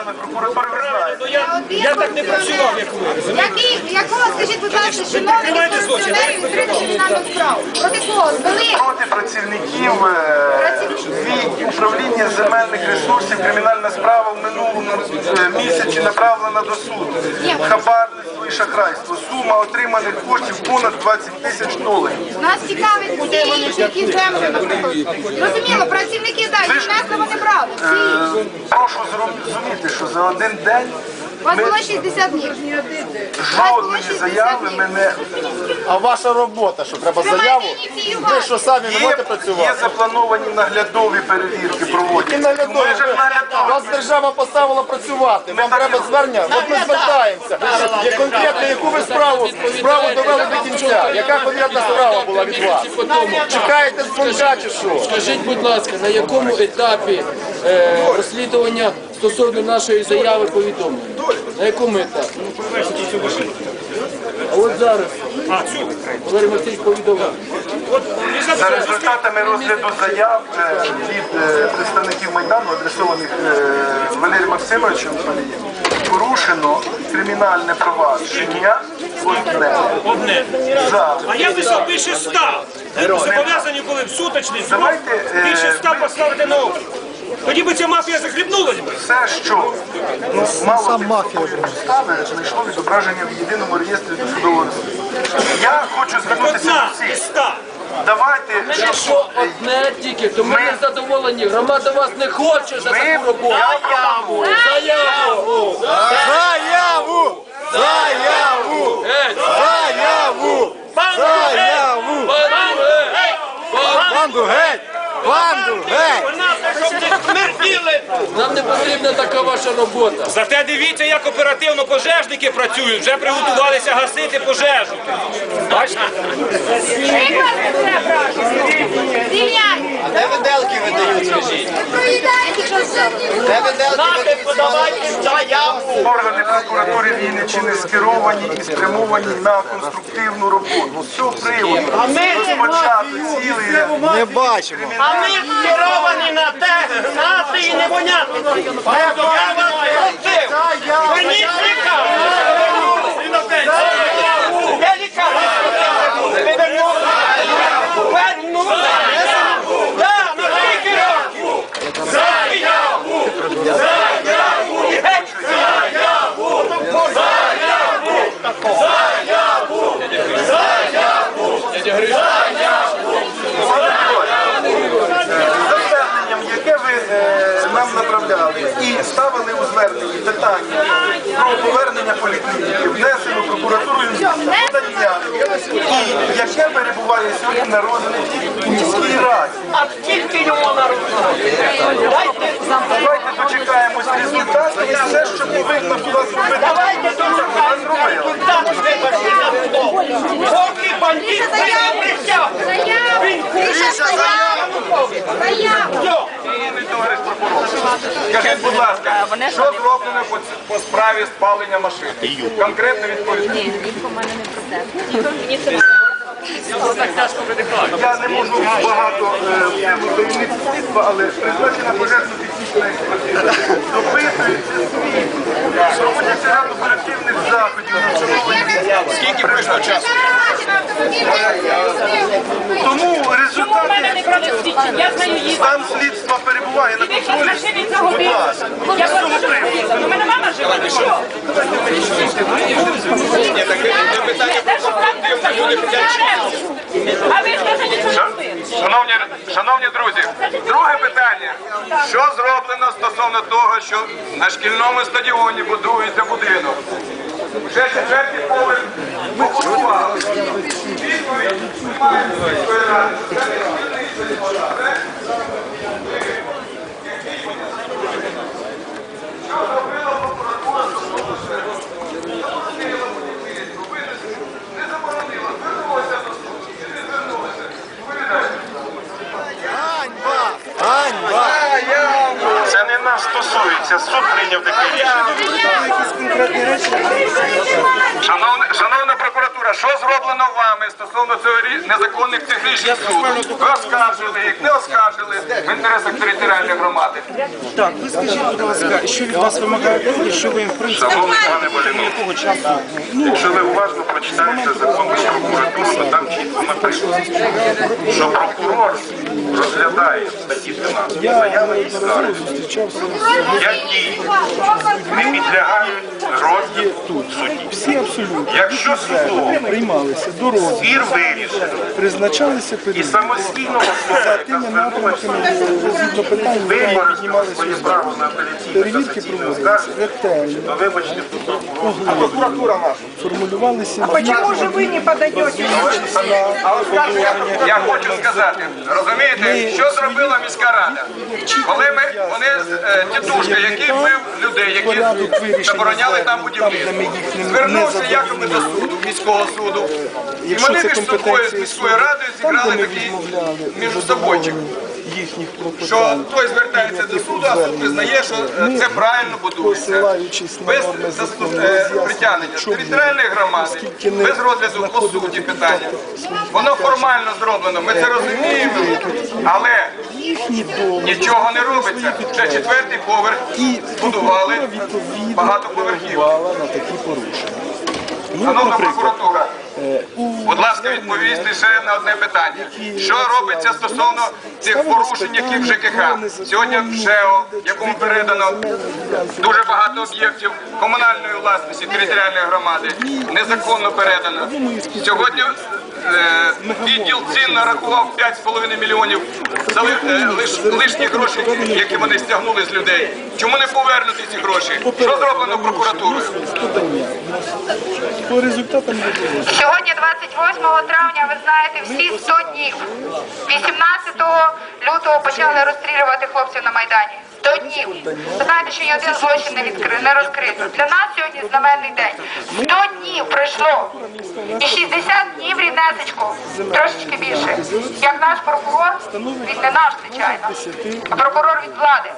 органах прокуратури ви знаєте. Я, я так не працював, як ви. розумієте? Який, якого, скажіть, будь ласка, чиновників прикриваєте злочин, корупціонерів відкрити кримінальну справу? Проти кого? Звели? Проти працівників е, від управління земельних ресурсів кримінальна справа в минулому е, місяці направлена до суду. Хабарництво і шахрайство. Сума отриманих коштів понад 20 тисяч доларів. Нас цікавить всі інші, які землі наприклад. Зрозуміло, працівники так, внесли вони брали. Всі. Е, Прошу зрозуміти, що за один день У вас ми було 60 днів. жодної заяви ми не А ваша робота, що треба заяву? ініціювати. Ви що самі не можете є працювати? заплановані наглядові перевірки проводять. І наглядові. Ми ж наглядові. Вас держава поставила працювати. Вам так треба не- звернення. От ми звертаємося. Є конкретно, яку ви справу справу довели до кінця. Яка конкретна справа була від вас? Чекаєте дзвонка чи що? Скажіть, будь ласка, на якому етапі е, розслідування стосовно нашої заяви повідомлення? На якому етапі? А от зараз Валерій Максимович повідомив. За результатами розгляду заяв е, від е, представників Майдану, адресованих е, Валерію Максимовичу порушено кримінальне провадження одне одне. за А я писав більше ста. Ви зобов'язані були в суточний срок Давайте, е, більше ста поставити на облік. Тоді би ця мафія захлібнулась би. все, що ну, мало підстави знайшло відображення в єдиному реєстрі досудового розслідування. Я хочу звернутися Одна до із всіх. ста. Давайте, щоб одне тільки, то ми Ми- не задоволені. Громада вас не хоче за ми таку роботу. я. Заяву! Заяву! Заяву! Геть! Заяву! Заяву! Банду, геть! Банду геть! Банду геть! Нам не потрібна така ваша робота. Зате дивіться, як оперативно пожежники працюють. Вже приготувалися гасити пожежу. Бачите? Звільняйте. Де виделки видають, скажіть? Де виделки подавайте заяву. Органи прокуратури Вінниччини скеровані і спрямовані на конструктивну роботу. З цього приводу розпочати Не бачимо. А ми керовані на те, нації непонятно. Я вас просив. Верніть лікар. Я лікар. Ви вернули. Вернули. На скільки років? Заяву. Заяву. Заяву. за зверненням, яке ви е, нам направляли, і ставили у зверненні питання про повернення поліклініки, внесено прокуратурою подання, і яке перебуває сьогодні на розгляді у міській раді. А скільки йому народу? Дайте Давайте дочекаємось результату і все, що повинна була зробити. Давайте на. Поки бандит не присяг. Заяву. Пише заяву. Товариш прокурор, скажіть, будь ласка, що зроблено по, справі спалення машини? Конкретно відповідайте. Я не можу багато е, Я не можу багато, але призначена пожежно-технічна експертиза. Допитується світ. Проводяться ряд оперативних заходів на встановлення. Скільки пройшло часу? Тому результати стан слідства перебуває на контролі. Будь ласка, Я з цього приводу. У мене мама жила. Що теж нічого не. Шановні, шановні друзі, друге питання. Що зроблено стосовно того, що на шкільному стадіоні будується будинок? Вже четвертий поверх побудували. Відповідь немає. Що зробила прокуратура не заборонила, звернулася до суду. Ганьба! Ганьба! Стосується суд прийняв таке рішення. Шановна, прокуратура, що зроблено вами стосовно цього незаконних цих рішень суду? Ви оскаржили їх, не оскаржили в інтересах територіальної громади. Так, ви скажіть, будь ласка, що від вас вимагають люди, що ви в принципі Шановний пане якого часу? якщо ви уважно прочитаєте закон про прокуратуру, то там чітко написано, що прокурор розглядає статті 13 заяви і скарги, які не підлягають розгляду судді. Якщо судом приймалися до розгляду, Звір вирішив призначалися і самостійно особа, за тими напрямками згідно питань, які піднімалися своє право залі. Перевірки проводилися ретельно. Прокуратура наша. формулювалися Почему же вы не подаете? Я хочу сказати, розумієте, що зробила міська рада? Коли ми вони е, тітушка, який вбив людей, які порядок вирішення забороняли там там, де ми будівництво, їх не- не звернувся якоби до суду, міського суду, і вони між собою з міською радою зіграли такий між їхніх Що той звертається до суду, а суд визнає, що е, це правильно будується. Без е, притягнення територіальної громади, без розгляду по суті питання. Воно формально зроблено, ми це розуміємо, але нічого не робиться. Вже четвертий поверх відповідно багато поверхів. на такі порушення. Ну, Шановна прокуратура, е, будь ласка, відповісти ще на одне питання. Що робиться стосовно цих порушень, які в ЖКХ? Сьогодні в ЖЕО, якому передано дуже багато об'єктів комунальної власності територіальної громади, незаконно передано. Сьогодні е, відділ цін нарахував 5,5 мільйонів за е, лиш, лишні гроші, які вони стягнули з людей. Чому не повернути ці гроші? Що зроблено прокуратурою? По результатам. Сьогодні, 28 травня, ви знаєте, всі 100 днів. 18 лютого почали розстрілювати хлопців на Майдані. 100 днів. Ви знаєте, що ні один злочин не відкрив, не розкрито. Для нас сьогодні знаменний день. 100 днів пройшло. І 60 днів ріднесечко, трошечки більше. Як наш прокурор, він не наш, звичайно, а прокурор від влади.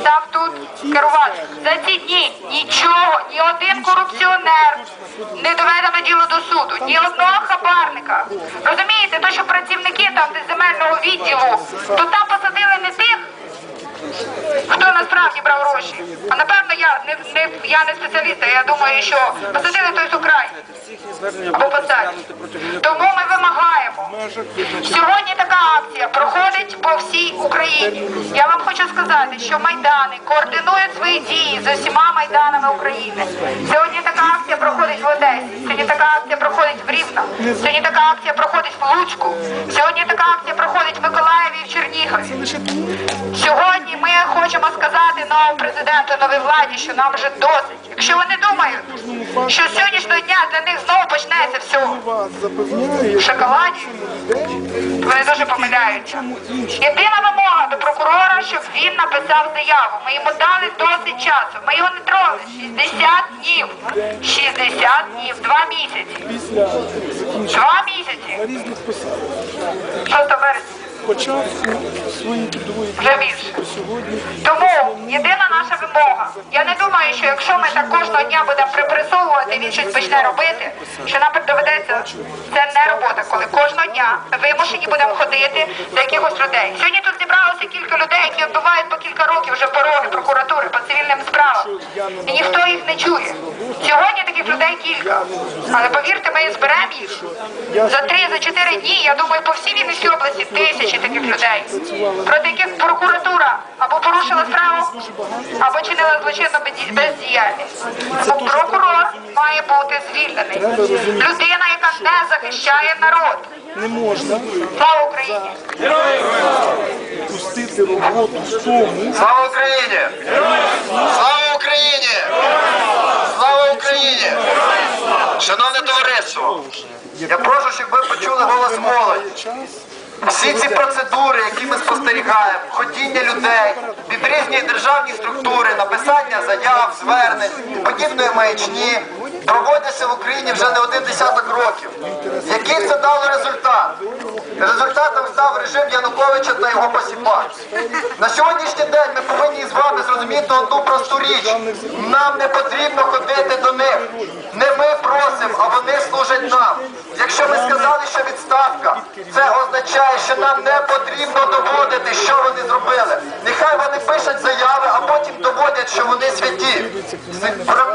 Став тут керувати. За ці дні нічого, ні один корупціонер не доведено діло до суду, ні одного хабарника. Розумієте, то що працівники там земельного відділу, то там посадили не тих, хто насправді брав гроші. А напевно я не, не я не спеціаліст, я думаю, що посадили той з України. Або посадять. Тому ми вимагаємо. Сьогодні така акція проходить по всій Україні. Я вам хочу сказати, що майдани координують свої дії з усіма майданами України. Сьогодні така акція проходить в Одесі. Сьогодні така акція проходить в Рівно. Сьогодні така акція проходить в Луцьку. Сьогодні така акція проходить в Миколаєві і в Чернігові. Хочемо сказати новому президенту, новій владі, що нам вже досить. Якщо вони думають, що з сьогоднішнього дня для них знову почнеться все в шоколаді, вони дуже помиляються. Єдина вимога до прокурора, щоб він написав заяву. Ми йому дали досить часу. Ми його не трогали. 60 днів. 60 днів, два місяці. Два місяці. на різних свої 6 вересня. початку своєї трудової Вже більше. сьогодні Тому єдина наша вимога. Я не думаю, що якщо ми так кожного дня будемо припресовувати, він щось почне робити, що нам доведеться. Це не робота, коли кожного дня вимушені будемо ходити до якихось людей. Сьогодні тут зібралося кілька людей, які відбувають по кілька років вже пороги прокуратури по цивільним справам. І ніхто їх не чує. Сьогодні таких людей кілька. Але повірте, ми зберемо їх. За три, за чотири дні, я думаю, по всій Вінницькій області тисячі таких людей, проти яких прокуратура або порушила справу, або чинила злочинну бездіяльність. Тому прокурор має бути звільнений. Людина, яка не захищає народ. не можна Слава Україні! пустити роботу в тому, Слава Україні! Слава Україні! Слава Україні! Шановне товариство, я прошу, щоб ви почули голос молоді. Всі ці процедури, які ми спостерігаємо, ходіння людей під різні державні структури, написання заяв, звернень, подібної маячні, проводяться в Україні вже не один десяток років. Який це дало результат? Результатом став режим Януковича та його посіпак. На сьогоднішній день ми повинні з вами зрозуміти одну просту річ. Нам не потрібно ходити до них. Не ми просимо, а вони служать нам. Якщо ми сказали, що відставка, це означає, що нам не потрібно доводити, що вони зробили. Нехай вони пишуть заяви, а потім доводять, що вони святі.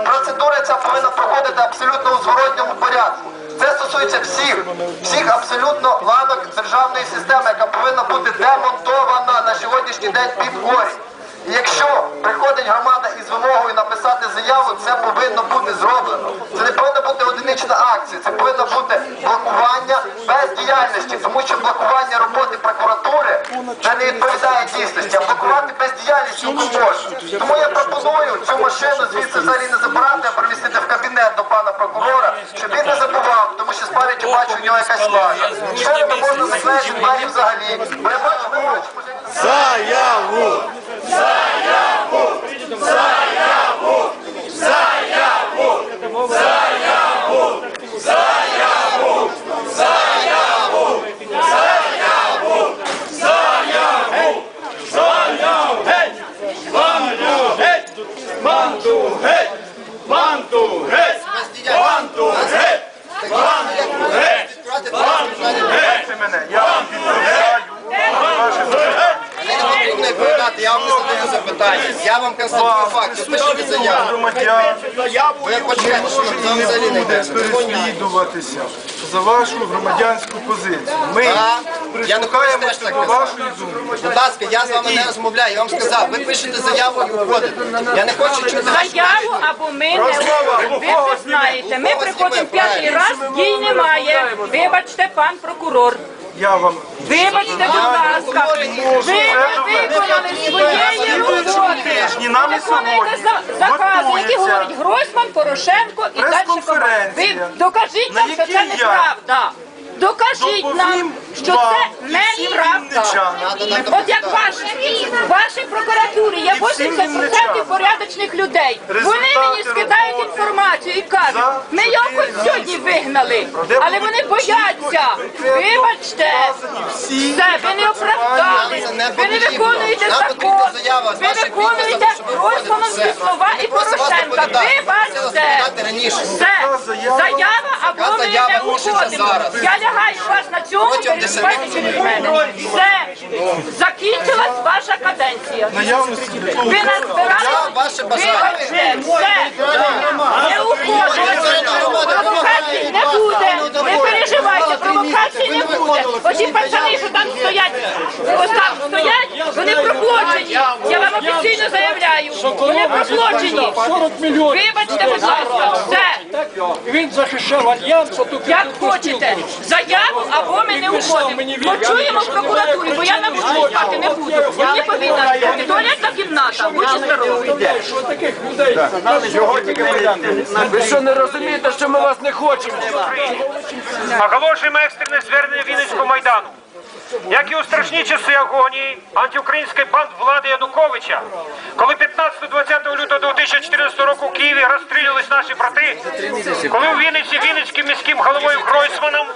Процедура ця повинна проходити абсолютно у зворотньому порядку. Це стосується всіх, всіх абсолютно ланок державної системи, яка повинна бути демонтована на сьогоднішній день під корінь. Якщо приходить громада із вимогою написати заяву, це повинно бути зроблено. Це не повинна бути одинична акція, це повинно бути блокування бездіяльності, тому що блокування роботи прокуратури це не відповідає дійсності, а блокувати бездіяльність цілком можна. Тому я пропоную цю машину звідси взагалі не забирати, а перемістити в кабінет до пана прокурора, щоб він не забував, тому що пам'яті бачу у нього якась лажа. Що не можна заклеїти двері взагалі? Бо я бачу, ми. Заяву! Sai, Saiamos! Saiamos! Буде переслідуватися за вашу громадянську позицію. Ми прислухаємося до вашої думки. Будь ласка, я з вами не розмовляю, я вам сказав, ви пишете заяву і уходите. Я не хочу чути вашу Заяву або ми не ви це знаєте. Ми приходимо п'ятий раз, їй немає. Вибачте, пан прокурор. Я вам Вибачте, будь ласка. Ви не виконали своєї роботи. Ви Виконуєте за- закази, які говорять Гройсман, Порошенко і далі команда. Ви прес-конференція, докажіть на нам, що це якій я неправда. Докажіть нам, доповім що це неправда. От як ваші, вашій прокуратурі є І всім 80% порядочних людей. Вони мені скидають інформацію і кажуть, ми його хоч сьогодні вигнали, але вони бояться. Вибачте, все, ви не оправдали, ви не виконуєте закон, ви виконуєте Все. слова і Порошенка. Вибачте. Все, заява- або ми не уходимо. Я лягаю вас на цьому, Протягом перебувайте 10 через мене. Все, закінчилась ваша каденція. Ви нас збирали? Я ваше бажання. Все, не уходимо. Провокацій не буде. Не переживайте, провокацій не буде. Оці пацани, що там стоять, ось там стоять, вони проплочені. Я вам офіційно заявляю. Вони проплочені. 40 мільйонів. Вибачте, будь ласка, все. Він захищав альянс, а тут Як хочете, заяву або ми не уходимо. Почуємо в прокуратурі, бо я на вулиці спати не буду. Мені повинна бути туалетна кімната. Будьте здорові. що таких людей. Ви що не розумієте, що ми вас не хочемо? Оголошуємо екстрене звернення Вінницького майдану. Як і у страшні часи агонії антиукраїнської банд влади Януковича, коли 15-20 лютого 2014 року в Києві розстрілювались наші брати, коли у Вінниці Вінницьким міським головою Гройсманом,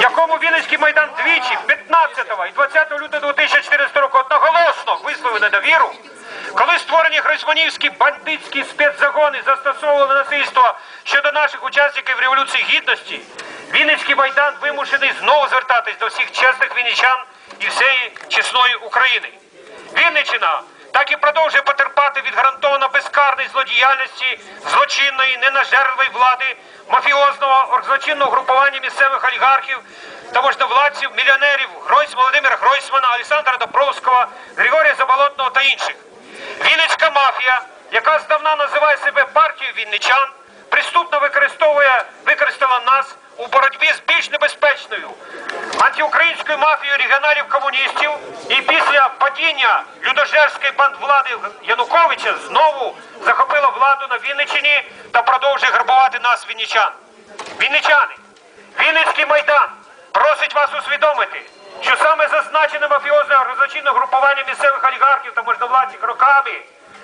якому Вінницький майдан двічі 15 і 20 лютого 2014 року одноголосно висловив недовіру, коли створені гройсманівські бандитські спецзагони застосовували насильство щодо наших учасників Революції Гідності, Вінницький майдан вимушений знову звертатись до всіх чесних вінничан і всієї чесної України. Вінниччина так і продовжує потерпати від гарантовано безкарної злодіяльності злочинної, ненажерливої влади, мафіозного злочинного групування місцевих олігархів та можновладців, мільйонерів Гройс, Володимира Гройсмана, Олександра Добровського, Григорія Заболотного та інших. Вінницька мафія, яка здавна називає себе партією вінничан, приступно використовує використала нас у боротьбі з більш небезпечною антиукраїнською мафією регіоналів комуністів і після падіння людожерської бандвлади Януковича знову захопила владу на Вінниччині та продовжує грабувати нас вінничан. Вінничани, Вінницький майдан просить вас усвідомити, що саме зазначене мафіозне організаційне групування місцевих олігархів та можновладців роками,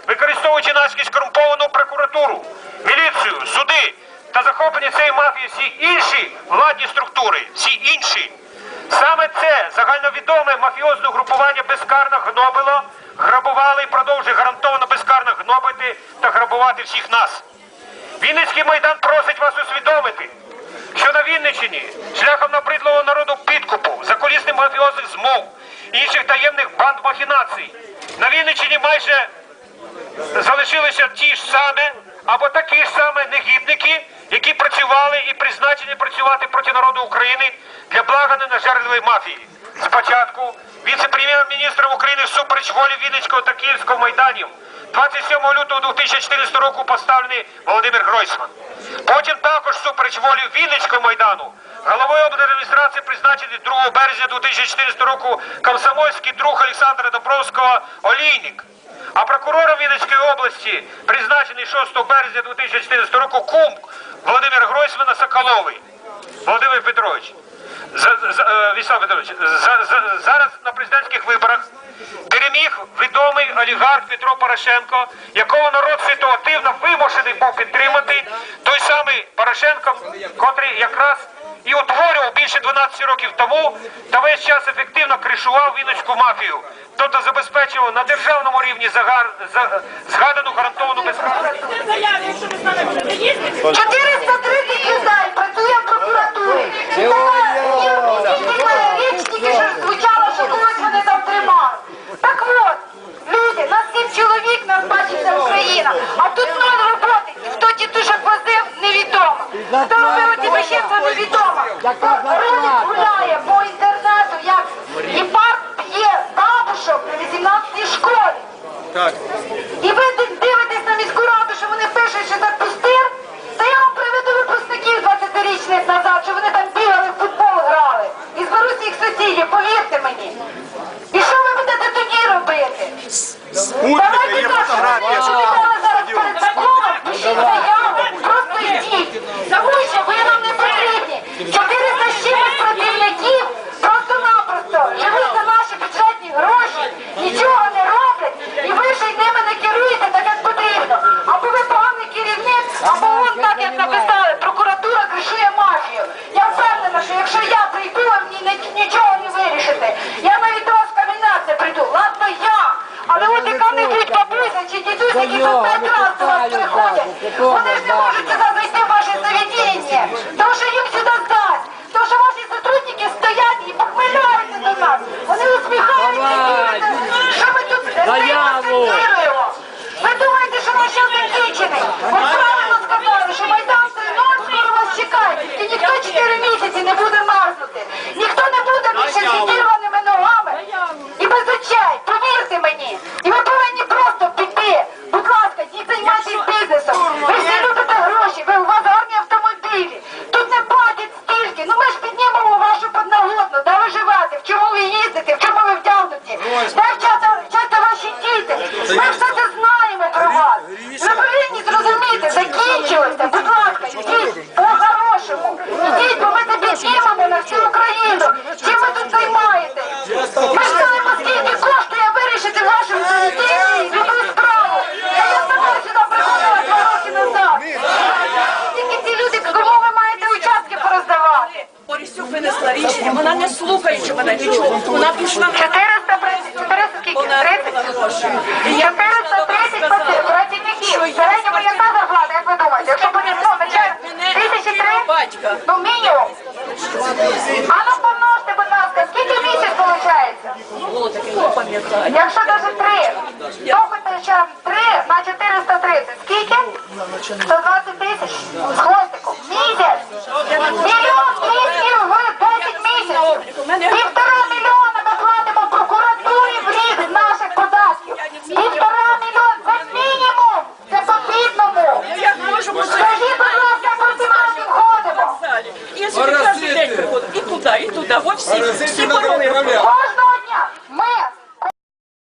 використовуючи наскрізь корумповану прокуратуру, міліцію, суди та захоплені цією мафією всі інші владні структури, всі інші. Саме це загальновідоме мафіозне групування безкарно гнобило, грабували і продовжує гарантовано безкарно гнобити та грабувати всіх нас. Вінницький майдан просить вас усвідомити, що на Вінниччині шляхом набридлого народу підкупу, закулісних мафіозних змов, інших таємних банд махінацій. На Вінниччині майже залишилися ті ж саме або такі ж саме негідники, які працювали і призначені працювати проти народу України для блага ненажерливої мафії. Спочатку віце-прем'єр-міністром України всупереч волі Вінницького та Київського майданів 27 лютого 2014 року поставлений Володимир Гройсман. Потім також всупереч волі Вінницького майдану головою облдержадміністрації призначений 2 березня 2014 року комсомольський друг Олександра Добровського Олійник. А прокурором Вінницької області призначений 6 березня 2014 року кум Володимира Гройсмана Соколовий. Володимир Петрович. За, за, е, Вячеслав Петрович, за, за, зараз на президентських виборах переміг відомий олігарх Петро Порошенко, якого народ ситуативно вимушений був підтримати, той самий Порошенко, котрий якраз і утворював більше 12 років тому та весь час ефективно кришував вінницьку мафію, тобто забезпечував на державному рівні загар, за, згадану гарантовану безкарність. 430 людей працює в прокуратурі. Звучало, що когось вони там тримали. Так от, люди, нас сім чоловік, нас бачить вся Україна, а тут ноль роботи. Хто тітушок возив, невідомо. Хто робив ці вещества, невідомо. Родик гуляє по інтернету, як і парк п'є бабушок при 18 школі. І ви дивитесь на міську раду, що вони пишуть, що це пустир, то я вам приведу випускників 20-річних назад, що вони там бігали, в футбол грали. І зберу всіх сусідів, повірте мені. І що ви будете тоді робити? Давайте так, що ви зараз перед законом, пишіть заяву, просто йдіть. Тому Porra, закінчилося. Будь ласка, йдіть по-хорошому. Йдіть, бо ми це піднімемо на всю Україну. Чим ви тут займаєтесь? Ми ж знаємо, скільки коштує вирішити вашу любу справу. Я сама сюди приходила два роки назад. Тільки ці люди, кому ви маєте участки пороздавати? Борисюк винесла рішення, вона не слухаючи мене нічого. Вона пішла 400 праців- 400 скільки? 30? 430 праців- працівників. В середньому яка зарплата, як ви думаєте? Якщо буде ну, начальник, тисячі три? батька. Ну, мінімум. А ну помножте, будь ласка, скільки в місяць виходить? Було таке, не пам'ятаю. Якщо даже три, то хоча б три на 430. Скільки? 120